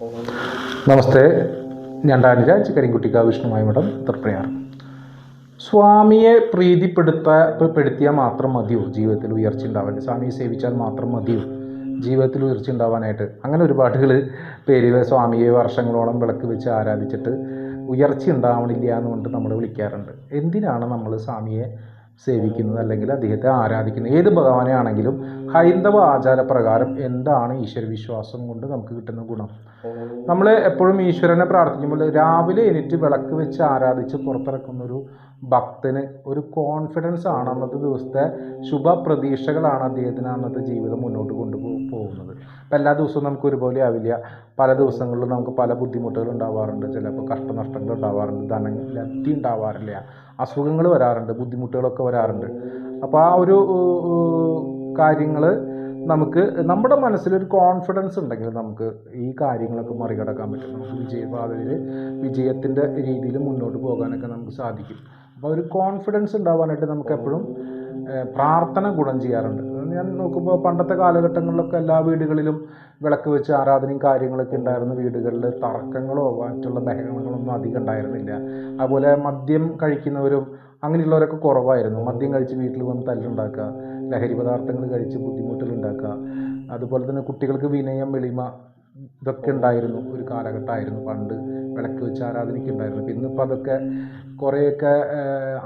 നമസ്തേ. ഞാൻ ഡാനിരാജ് കരിങ്കുട്ടിക്ക വിഷ്ണുമായ മഠം തൃപ്രയാർ സ്വാമിയെ പ്രീതിപ്പെടുത്ത പെടുത്തിയാൽ മാത്രം മതിയോ? ജീവിതത്തിൽ ഉയർച്ച ഉണ്ടാവാൻ സ്വാമിയെ സേവിച്ചാൽ മാത്രം മതിയോ? ജീവിതത്തിൽ ഉയർച്ച ഉണ്ടാവാനായിട്ട് അങ്ങനെ ഒരുപാട് പേര് സ്വാമിയെ വർഷങ്ങളോളം വിളക്ക് വെച്ച് ആരാധിച്ചിട്ട് ഉയർച്ച ഉണ്ടാവണില്ല എന്നുകൊണ്ട് നമ്മൾ വിളിക്കാറുണ്ട്. എന്തിനാണ് നമ്മൾ സ്വാമിയെ സേവിക്കുന്നത് അല്ലെങ്കിൽ അദ്ദേഹത്തെ ആരാധിക്കുന്നത് ഏത് ഭഗവാനെ ആണെങ്കിലും ഹൈന്ദവ ആചാരപ്രകാരം എന്താണ് ഈശ്വര വിശ്വാസം കൊണ്ട് നമുക്ക് കിട്ടുന്ന ഗുണം? നമ്മൾ എപ്പോഴും ഈശ്വരനെ പ്രാർത്ഥിക്കുമ്പോൾ രാവിലെ എണീറ്റ് വിളക്ക് വെച്ച് ആരാധിച്ച് പുറത്തിറക്കുന്ന ഒരു ഭക്തന് ഒരു കോൺഫിഡൻസ് ആണ് അന്നത്തെ ദിവസത്തെ ശുഭ പ്രതീക്ഷകളാണ് അദ്ദേഹത്തിന് അന്നത്തെ ജീവിതം മുന്നോട്ട് കൊണ്ടുപോകുന്നത് അപ്പോൾ അപ്പം എല്ലാ ദിവസവും നമുക്ക് ഒരുപോലെ ആവില്ല. പല ദിവസങ്ങളിലും നമുക്ക് പല ബുദ്ധിമുട്ടുകൾ ഉണ്ടാവാറുണ്ട്. ചിലപ്പോൾ കഷ്ടനഷ്ടങ്ങൾ ഉണ്ടാവാറുണ്ട്. ധനം ലബ്ധി ഉണ്ടാവാറില്ല. അസുഖങ്ങൾ വരാറുണ്ട്. ബുദ്ധിമുട്ടുകളൊക്കെ വരാറുണ്ട്. അപ്പോൾ ആ ഒരു കാര്യങ്ങൾ നമുക്ക് നമ്മുടെ മനസ്സിലൊരു കോൺഫിഡൻസ് ഉണ്ടെങ്കിൽ നമുക്ക് ഈ കാര്യങ്ങളൊക്കെ മറികടക്കാൻ പറ്റും. നമുക്ക് വിജയപാതയിൽ വിജയത്തിന്റെ രീതിയിൽ മുന്നോട്ട് പോകാനൊക്കെ നമുക്ക് സാധിക്കും. അപ്പോൾ ഒരു കോൺഫിഡൻസ് ഉണ്ടാവാനായിട്ട് നമുക്ക് എപ്പോഴും പ്രാർത്ഥന ഗുണം ചെയ്യാറുണ്ട്. ഞാൻ നോക്കുമ്പോൾ പണ്ടത്തെ കാലഘട്ടങ്ങളിലൊക്കെ എല്ലാ വീടുകളിലും വിളക്ക് വെച്ച് ആരാധനയും കാര്യങ്ങളൊക്കെ ഉണ്ടായിരുന്ന വീടുകളിൽ തർക്കങ്ങളോ മറ്റുള്ള ബഹളങ്ങളൊന്നും അധികം ഉണ്ടായിരുന്നില്ല. അതുപോലെ മദ്യം കഴിക്കുന്നവരും അങ്ങനെയുള്ളവരൊക്കെ കുറവായിരുന്നു. മദ്യം കഴിച്ച് വീട്ടിൽ വന്ന് തല്ലുണ്ടാക്കുക ലഹരി പദാർത്ഥങ്ങൾ കഴിച്ച് ബുദ്ധിമുട്ടുകൾ ഉണ്ടാക്കുക അതുപോലെ തന്നെ കുട്ടികൾക്ക് വിനയം വെളിമ ഇതൊക്കെ ഉണ്ടായിരുന്നു. ഒരു കാലഘട്ടമായിരുന്നു പണ്ട് വിളക്ക് വെച്ച് ആരാധനയ്ക്ക് ഉണ്ടായിരുന്നു പിന്നെ ഇപ്പം അതൊക്കെ കുറേയൊക്കെ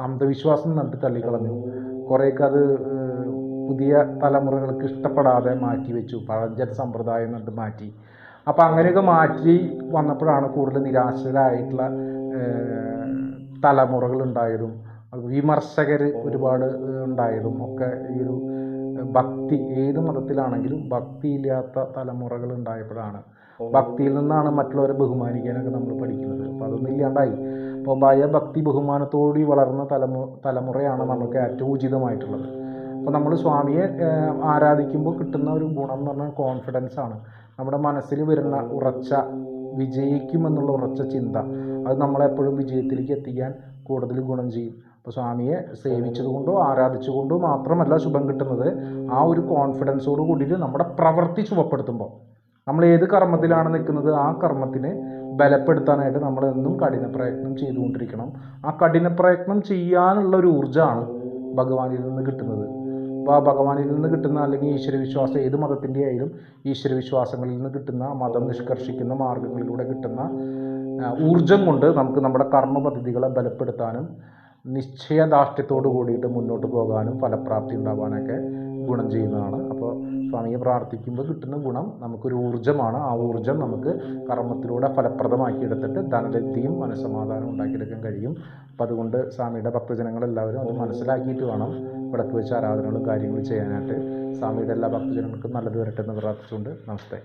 അന്ധവിശ്വാസം നട്ട് തള്ളിക്കളഞ്ഞു. കുറേയൊക്കെ അത് പുതിയ തലമുറകൾക്ക് ഇഷ്ടപ്പെടാതെ മാറ്റി വെച്ചു. പഴഞ്ചൻ സമ്പ്രദായം എന്നിട്ട് മാറ്റി. അപ്പോൾ അങ്ങനെയൊക്കെ മാറ്റി വന്നപ്പോഴാണ് കൂടുതൽ നിരാശരായിട്ടുള്ള തലമുറകൾ ഉണ്ടായതും വിമർശകർ ഒരുപാട് ഉണ്ടായതും ഒക്കെ ഈ ഒരു ഭക്തി ഏത് മതത്തിലാണെങ്കിലും ഭക്തിയില്ലാത്ത തലമുറകൾ ഉണ്ടായപ്പോഴാണ്. ഭക്തിയിൽ നിന്നാണ് മറ്റുള്ളവരെ ബഹുമാനിക്കാനൊക്കെ നമ്മൾ പഠിക്കുന്നത്. അപ്പോൾ അതൊന്നും ഇല്ലാണ്ടായി. അപ്പോൾ ഭയഭക്തി ബഹുമാനത്തോടുകൂടി വളർന്ന തലമു തലമുറയാണ് നമുക്ക് ഏറ്റവും ഉചിതമായിട്ടുള്ളത്. അപ്പോൾ നമ്മൾ സ്വാമിയെ ആരാധിക്കുമ്പോൾ കിട്ടുന്ന ഒരു ഗുണം എന്ന് പറഞ്ഞാൽ കോൺഫിഡൻസ് ആണ്. നമ്മുടെ മനസ്സിൽ വരുന്ന ഉറച്ച വിജയിക്കുമെന്നുള്ള ഉറച്ച ചിന്ത. അത് നമ്മളെപ്പോഴും വിജയത്തിലേക്ക് എത്തിക്കാൻ കൂടുതൽ ഗുണം ചെയ്യും. അപ്പോൾ സ്വാമിയെ സേവിച്ചതുകൊണ്ടോ ആരാധിച്ചുകൊണ്ടോ മാത്രമല്ല ശുഭം കിട്ടുന്നത് ആ ഒരു കോൺഫിഡൻസോട് കൂടിയിട്ട് നമ്മുടെ പ്രവൃത്തി ശുഭപ്പെടുത്തുമ്പോൾ നമ്മൾ ഏത് കർമ്മത്തിലാണ് നിൽക്കുന്നത് ആ കർമ്മത്തിന് ബലപ്പെടുത്താനായിട്ട് നമ്മൾ എന്നും കഠിന പ്രയത്നം ചെയ്തുകൊണ്ടിരിക്കണം. ആ കഠിന പ്രയത്നം ചെയ്യാനുള്ള ഒരു ഊർജമാണ് ഭഗവാനിൽ നിന്ന് കിട്ടുന്നത്. ഭഗവാനിൽ നിന്ന് കിട്ടുന്ന അല്ലെങ്കിൽ ഈശ്വരവിശ്വാസം ഏത് മതത്തിന്റെ ആയാലും ഈശ്വരവിശ്വാസങ്ങളിൽ നിന്ന് കിട്ടുന്ന മതം നിഷ്കർഷിക്കുന്ന മാർഗങ്ങളിലൂടെ കിട്ടുന്ന ഊർജം കൊണ്ട് നമുക്ക് നമ്മുടെ കർമ്മ പദ്ധതികളെ ബലപ്പെടുത്താനും നിശ്ചയദാർഢ്യത്തോട് കൂടിയിട്ട് മുന്നോട്ട് പോകാനും ഫലപ്രാപ്തി ഉണ്ടാവാനൊക്കെ ഗുണം ചെയ്യുന്നതാണ്. അപ്പോൾ സ്വാമിയെ പ്രാർത്ഥിക്കുമ്പോൾ കിട്ടുന്ന ഗുണം നമുക്കൊരു ഊർജമാണ് ആ ഊർജം നമുക്ക് കർമ്മത്തിലൂടെ ഫലപ്രദമാക്കിയെടുത്തിട്ട് ധനലബ്ധിയും മനസ്സമാധാനവും ഉണ്ടാക്കിയെടുക്കാൻ കഴിയും. അപ്പോൾ അതുകൊണ്ട് സ്വാമിയുടെ ഭക്തജനങ്ങളെല്ലാവരും അത് മനസ്സിലാക്കിയിട്ട് വേണം വിളക്ക് വെച്ച് ആരാധനകളും കാര്യങ്ങളും ചെയ്യാനായിട്ട് സ്വാമിയുടെ എല്ലാ ഭക്തജനങ്ങൾക്കും നല്ലത് വരട്ടെ എന്ന് പ്രാർത്ഥിച്ചുകൊണ്ട് നമസ്തേ.